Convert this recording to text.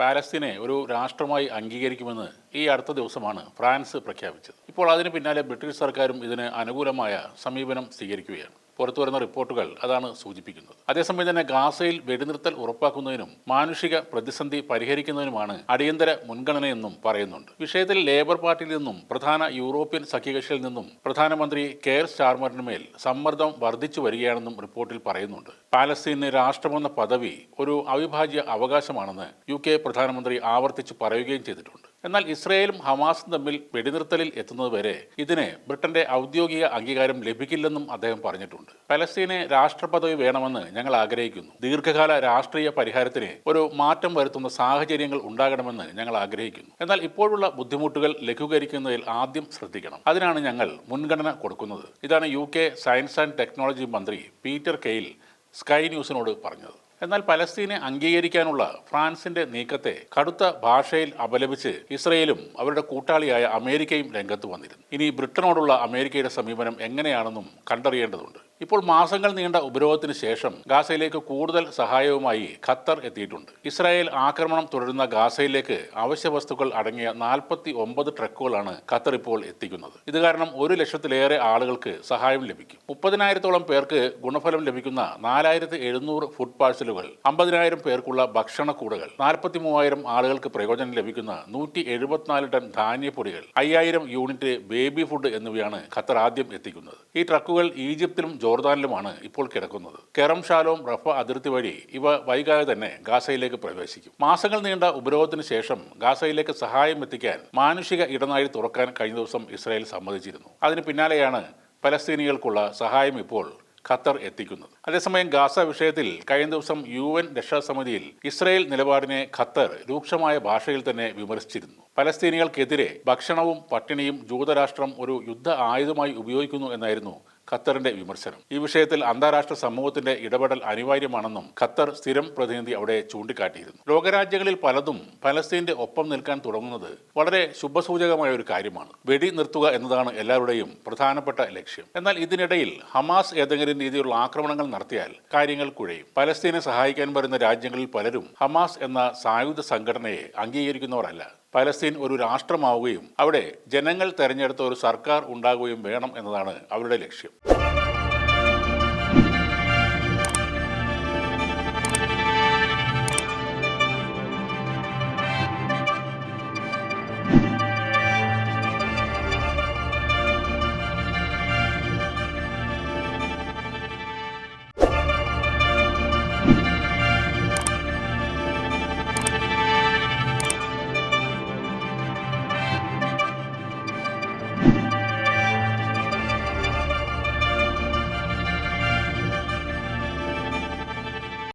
പാലസ്തീനെ ഒരു രാഷ്ട്രമായി അംഗീകരിക്കുമെന്ന് ഈ അടുത്ത ദിവസമാണ് ഫ്രാൻസ് പ്രഖ്യാപിച്ചത്. ഇപ്പോൾ അതിന് പിന്നാലെ ബ്രിട്ടീഷ് സർക്കാരും ഇതിന് അനുകൂലമായ സമീപനം സ്വീകരിക്കുകയാണ്. പുറത്തു വരുന്ന റിപ്പോർട്ടുകൾ അതാണ് സൂചിപ്പിക്കുന്നത്. അതേസമയം തന്നെ ഗാസയിൽ വെടിനിർത്തൽ ഉറപ്പാക്കുന്നതിനും മാനുഷിക പ്രതിസന്ധി പരിഹരിക്കുന്നതിനുമാണ് അടിയന്തര മുൻഗണനയെന്നും പറയുന്നുണ്ട്. വിഷയത്തിൽ ലേബർ പാർട്ടിയിൽ നിന്നും പ്രധാന യൂറോപ്യൻ സഖ്യകക്ഷിയിൽ നിന്നും പ്രധാനമന്ത്രി കെയർ സ്റ്റാർമറിന് മേൽ സമ്മർദ്ദം വർദ്ധിച്ചു വരികയാണെന്നും റിപ്പോർട്ടിൽ പറയുന്നുണ്ട്. പാലസ്തീന് രാഷ്ട്രമെന്ന പദവി ഒരു അവിഭാജ്യ അവകാശമാണെന്ന് യു കെ പ്രധാനമന്ത്രി ആവർത്തിച്ചു പറയുകയും ചെയ്തിട്ടുണ്ട്. എന്നാൽ ഇസ്രയേലും ഹമാസും തമ്മിൽ വെടിനിർത്തലിൽ എത്തുന്നതുവരെ ഇതിന് ബ്രിട്ടന്റെ ഔദ്യോഗിക അംഗീകാരം ലഭിക്കില്ലെന്നും അദ്ദേഹം പറഞ്ഞിട്ടുണ്ട്. പലസ്തീനെ രാഷ്ട്രപദവി വേണമെന്ന് ഞങ്ങൾ ആഗ്രഹിക്കുന്നു. ദീർഘകാല രാഷ്ട്രീയ പരിഹാരത്തിന് ഒരു മാറ്റം വരുത്തുന്ന സാഹചര്യങ്ങൾ ഉണ്ടാകണമെന്ന് ഞങ്ങൾ ആഗ്രഹിക്കുന്നു. എന്നാൽ ഇപ്പോഴുള്ള ബുദ്ധിമുട്ടുകൾ ലഘൂകരിക്കുന്നതിൽ ആദ്യം ശ്രദ്ധിക്കണം. അതിനാണ് ഞങ്ങൾ മുൻഗണന കൊടുക്കുന്നത്. ഇതാണ് യു സയൻസ് ആൻഡ് ടെക്നോളജി മന്ത്രി പീറ്റർ കെയിൽ സ്കൈ ന്യൂസിനോട് പറഞ്ഞത്. എന്നാൽ പലസ്തീനെ അംഗീകരിക്കാനുള്ള ഫ്രാൻസിന്റെ നീക്കത്തെ കടുത്ത ഭാഷയിൽ അപലപിച്ച് ഇസ്രയേലും അവരുടെ കൂട്ടാളിയായ അമേരിക്കയും രംഗത്ത് വന്നിരുന്നു. ഇനി ബ്രിട്ടനോടുള്ള അമേരിക്കയുടെ സമീപനം എങ്ങനെയാണെന്നും കണ്ടറിയേണ്ടതുണ്ട്. ഇപ്പോൾ മാസങ്ങൾ നീണ്ട ഉപരോധത്തിന് ശേഷം ഗാസയിലേക്ക് കൂടുതൽ സഹായവുമായി ഖത്തർ എത്തിയിട്ടുണ്ട്. ഇസ്രായേൽ ആക്രമണം തുടരുന്ന ഗാസയിലേക്ക് അവശ്യ വസ്തുക്കൾ അടങ്ങിയ നാൽപ്പത്തി ഒമ്പത് ട്രക്കുകളാണ് ഖത്തർ ഇപ്പോൾ എത്തിക്കുന്നത്. ഇത് കാരണം ഒരു ലക്ഷത്തിലേറെ ആളുകൾക്ക് സഹായം ലഭിക്കും. മുപ്പതിനായിരത്തോളം പേർക്ക് ഗുണഫലം ലഭിക്കുന്ന നാലായിരത്തി എഴുന്നൂറ് ഫുഡ് പാഴ്സലുകൾ അമ്പതിനായിരം പേർക്കുള്ള ഭക്ഷണക്കൂടുകൾ നാൽപ്പത്തി മൂവായിരം ആളുകൾക്ക് പ്രയോജനം ലഭിക്കുന്ന നൂറ്റി എഴുപത്തിനാല് ടൺ ധാന്യപ്പൊടികൾ അയ്യായിരം യൂണിറ്റ് ബേബി ഫുഡ് എന്നിവയാണ് ഖത്തർ ആദ്യം എത്തിക്കുന്നത്. ഈ ട്രക്കുകൾ ഈജിപ്തിലും ജോർദാനിലുമാണ് ഇപ്പോൾ കിടക്കുന്നത്. കെറം ഷാലോം റഫ അതിർത്തി വഴി ഇവ വൈകാതെ തന്നെ ഗാസയിലേക്ക് പ്രവേശിക്കും. മാസങ്ങൾ നീണ്ട ഉപരോധത്തിന് ശേഷം ഗാസയിലേക്ക് സഹായം എത്തിക്കാൻ മാനുഷിക ഇടനാഴി തുറക്കാൻ കഴിഞ്ഞ ദിവസം ഇസ്രായേൽ സമ്മതിച്ചിരുന്നു. അതിന് പിന്നാലെയാണ് പലസ്തീനികൾക്കുള്ള സഹായം ഇപ്പോൾ ഖത്തർ എത്തിക്കുന്നത്. അതേസമയം ഗാസ വിഷയത്തിൽ കഴിഞ്ഞ ദിവസം യു എൻ രക്ഷാസമിതിയിൽ ഇസ്രായേൽ നിലപാടിനെ ഖത്തർ രൂക്ഷമായ ഭാഷയിൽ തന്നെ വിമർശിച്ചിരുന്നു. പലസ്തീനികൾക്കെതിരെ ഭക്ഷണവും പട്ടിണിയും ജൂതരാഷ്ട്രം ഒരു യുദ്ധ ആയുധമായി ഉപയോഗിക്കുന്നു എന്നായിരുന്നു ഖത്തറിന്റെ വിമർശനം. ഈ വിഷയത്തിൽ അന്താരാഷ്ട്ര സമൂഹത്തിന്റെ ഇടപെടൽ അനിവാര്യമാണെന്നും ഖത്തർ സ്ഥിരം പ്രതിനിധി അവിടെ ചൂണ്ടിക്കാട്ടിയിരുന്നു. ലോകരാജ്യങ്ങളിൽ പലതും പലസ്തീന്റെ ഒപ്പം നിൽക്കാൻ തുടങ്ങുന്നത് വളരെ ശുഭസൂചകമായ ഒരു കാര്യമാണ്. വെടി നിർത്തുക എന്നതാണ് എല്ലാവരുടെയും പ്രധാനപ്പെട്ട ലക്ഷ്യം. എന്നാൽ ഇതിനിടയിൽ ഹമാസ് ഏതെങ്കിലും രീതിയിലുള്ള ആക്രമണങ്ങൾ നടത്തിയാൽ കാര്യങ്ങൾ കുഴയും. പലസ്തീനെ സഹായിക്കാൻ വരുന്ന രാജ്യങ്ങളിൽ പലരും ഹമാസ് എന്ന സായുധ സംഘടനയെ അംഗീകരിക്കുന്നവരല്ല. പലസ്തീൻ ഒരു രാഷ്ട്രമാവുകയും അവിടെ ജനങ്ങൾ തെരഞ്ഞെടുത്ത ഒരു സർക്കാർ ഉണ്ടാകുകയും വേണം എന്നതാണ് അവരുടെ ലക്ഷ്യം.